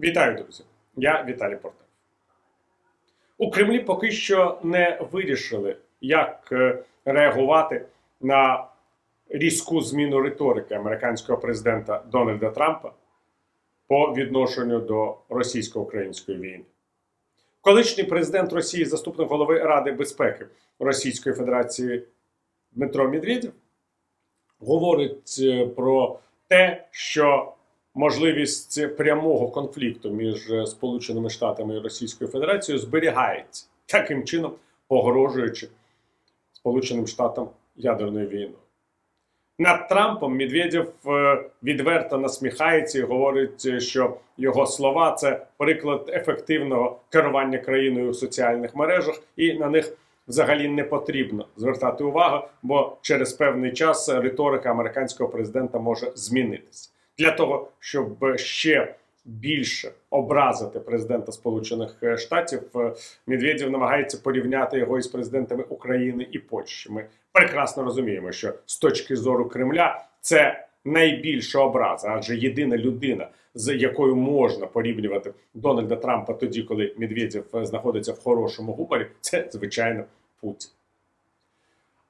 Вітаю, друзі! Я Віталій Портер. У Кремлі поки що не вирішили, як е, реагувати на різку зміну риторики американського президента Дональда Трампа по відношенню до російсько-української війни. Колишній президент Росії, заступник голови Ради безпеки Російської Федерації Дмитро Медведєв говорить е, про те, що можливість прямого конфлікту між е, Сполученими Штатами і Російською Федерацією зберігається, таким чином погрожуючи Сполученим Штатам ядерною війною. Над Трампом Медведєв е, відверто насміхається і говорить, е, що його слова це приклад ефективного керування країною у соціальних мережах, і на них взагалі не потрібно звертати увагу, бо через певний час риторика американського президента може змінитися для того, щоб ще більше образити президента Сполучених Штатів. е, Медведєв намагається порівняти його із президентами України і Польщі. Ми прекрасно розуміємо, що з точки зору Кремля це найбільша образа, адже єдина людина, з якою можна порівнювати Дональда Трампа тоді, коли Медведєв е, знаходиться в хорошому гуморі, це звичайно Путін.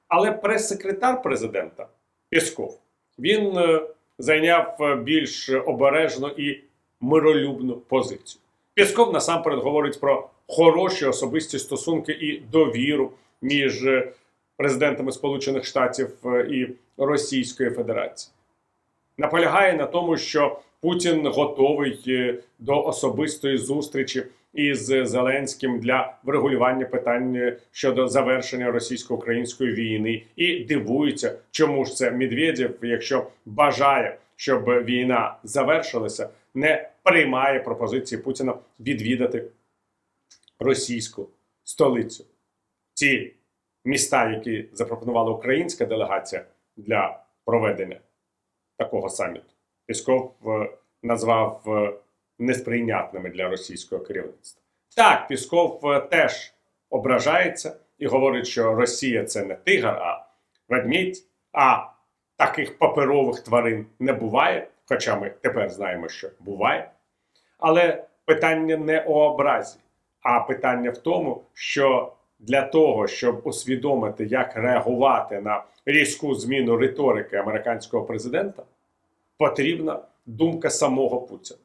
Але прес-секретар президента Пєсков він е, зайняв е, більш обережну і миролюбну позицію. Пєсков насамперед говорить про хороші особисті стосунки і довіру між е, президентами Сполучених Штатів е, і Російської Федерації. Наполягає на тому, що Путін готовий до особистої зустрічі із Зеленським для врегулювання питань е, щодо завершення російсько-української війни, і дивується, чому ж це Медведєв, якщо бажає, щоб війна завершилася, не приймає пропозиції Путіна відвідати російську столицю. Ті міста, які запропонувала українська делегація для проведення такого саміту, Пісков е, назвав е, несприйнятними для російського керівництва. Так, Пісков е, теж ображається і говорить, що Росія це не тигр, а ведмідь, а таких паперових тварин не буває. Хоча ми тепер знаємо, що буває. Але питання не у образі, а питання в тому, що для того, щоб усвідомити, як реагувати на різку зміну риторики американського президента, потрібна думка самого Путіна.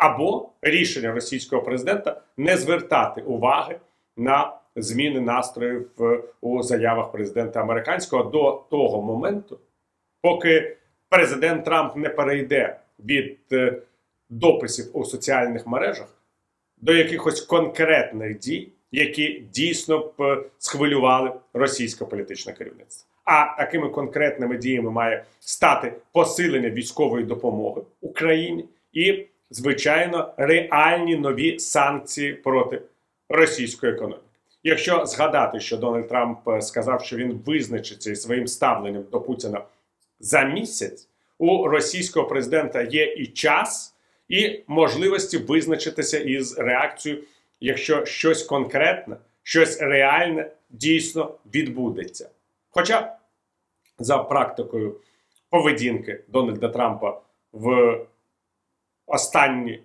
Або рішення російського президента не звертати уваги на зміни настроїв у заявах президента американського до того моменту, поки президент Трамп не перейде від е, дописів у соціальних мережах до якихось конкретних дій, які дійсно б е, схвилювали російське політичне керівництво. А такими конкретними діями має стати посилення військової допомоги Україні і, звичайно, реальні нові санкції проти російської економіки. Якщо згадати, що Дональд Трамп е, сказав, що він визначиться із своїм ставленням до Путіна за місяць, у російського президента є і час, і можливості визначитися із реакцією, якщо щось конкретне, щось реальне дійсно відбудеться. Хоча за практикою поведінки Дональда Трампа в останні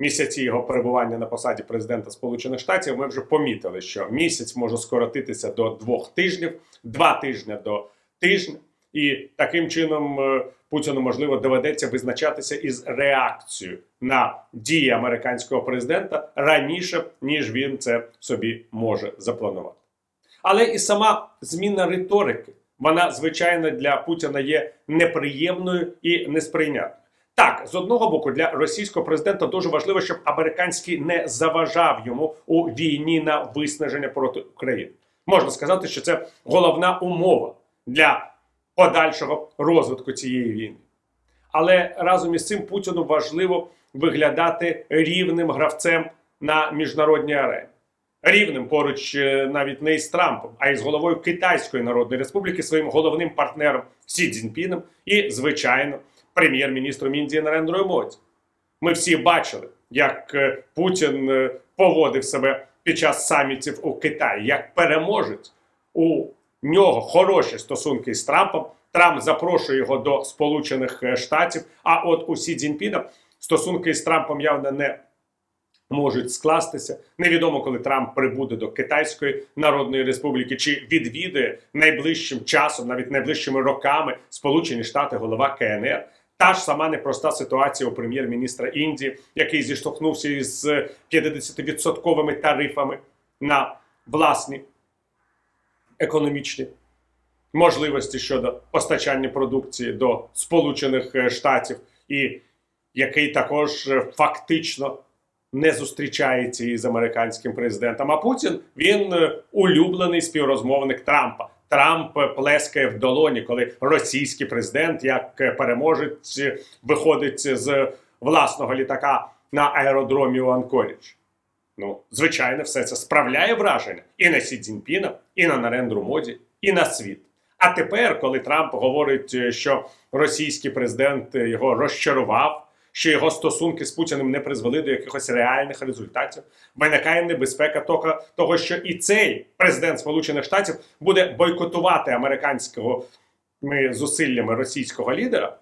місяці його перебування на посаді президента Сполучених Штатів, ми вже помітили, що місяць може скоротитися до двох тижнів, два тижні до тижня, і таким чином е, Путіну можливо доведеться визначатися із реакцією на дії американського президента раніше, ніж він це собі може запланувати. Але і сама зміна риторики, вона звичайно для Путіна є неприємною і несприйнятною. Так, з одного боку, для російського президента дуже важливо, щоб американський не заважав йому у війні на виснаження проти України. Можна сказати, що це головна умова для подальшого розвитку цієї війни. Але разом із цим Путіну важливо виглядати рівним гравцем на міжнародній арені. Рівним поруч е, навіть не із Трампом, а із головою Китайської Народної Республіки, своїм головним партнером Сі Цзіньпіном і, звичайно, прем'єр-міністром Індії Нарендрою Моді. Ми всі бачили, як е, Путін е, поводив себе під час самітів у Китаї, як переможець у нього хороші стосунки з Трампом. Трамп запрошує його до Сполучених е, Штатів. А от у Сі Цзіньпіна стосунки з Трампом явно не можуть скластися. Невідомо, коли Трамп прибуде до Китайської Народної Республіки чи відвідує найближчим часом, навіть найближчими роками Сполучені Штати, голова КНР. Та ж сама непроста ситуація у прем'єр-міністра Індії, який зіштовхнувся із 50-відсотковими тарифами на власні економічні можливості щодо постачання продукції до Сполучених е, Штатів, і який також е, фактично не зустрічається із американським президентом. А Путін він е, улюблений співрозмовник Трампа. Трамп плескає в долоні, коли російський президент, як переможець, виходить з власного літака на аеродромі у Анкорідж. Ну, звичайно, все це справляє враження і на Сі Цзіньпіна, і на Нарендру Моді, і на світ. А тепер, коли Трамп говорить, що російський президент його розчарував, що його стосунки з Путіним не призвели до якихось реальних результатів, виникає небезпека того, що і цей президент Сполучених Штатів буде бойкотувати американського зусиллями російського лідера,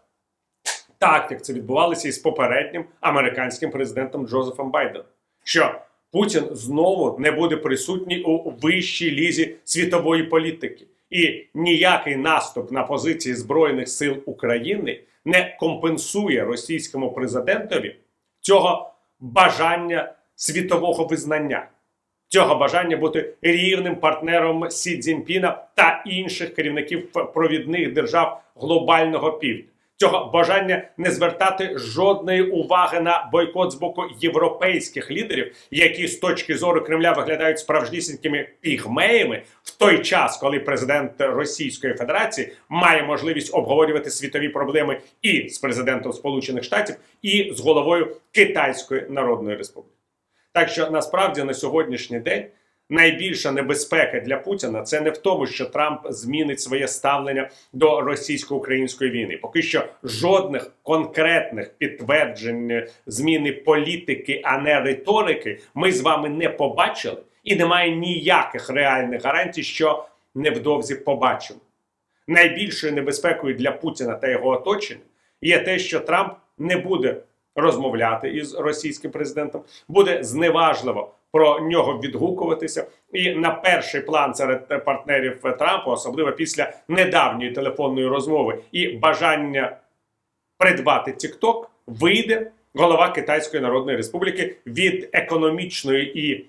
так як це відбувалося із попереднім американським президентом Джозефом Байденом. Що Путін знову не буде присутній у вищій лізі світової політики, і ніякий наступ на позиції Збройних сил України не компенсує російському президентові цього бажання світового визнання, цього бажання бути рівним партнером Сі Цзіньпіна та інших керівників провідних держав глобального півдня. Цього бажання не звертати жодної уваги на бойкот з боку європейських лідерів, які з точки зору Кремля виглядають справжнісінькими пігмеями, в той час, коли президент Російської Федерації має можливість обговорювати світові проблеми і з президентом Сполучених Штатів, і з головою Китайської Народної Республіки. Так що насправді на сьогоднішній день найбільша небезпека для Путіна це не в тому, що Трамп змінить своє ставлення до російсько-української війни. Поки що жодних конкретних підтверджень зміни політики, а не риторики, ми з вами не побачили, і немає ніяких реальних гарантій, що невдовзі побачимо. Найбільшою небезпекою для Путіна та його оточення є те, що Трамп не буде розмовляти із російським президентом, буде зневажливо про нього відгукуватися. І на перший план серед партнерів Трампа, особливо після недавньої телефонної розмови і бажання придбати TikTok, вийде голова Китайської Народної Республіки від економічної і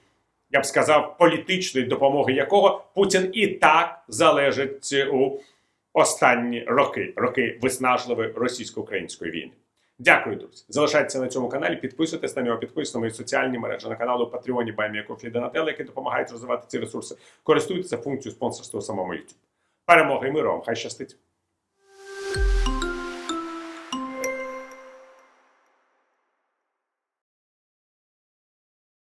я б сказав політичної допомоги, якого Путін і так залежить у останні роки, роки виснажливої російсько-української війни. Дякую, друзі. Залишайтеся на цьому каналі, підписуйтесь на нього, підписуйтесь на мої соціальні мережі на каналу Патреоні Баймія Кофі Донателла, які допомагають розвивати ці ресурси. Користуйтеся функцією спонсорства самому YouTube. Перемоги і миру вам! Хай щастить!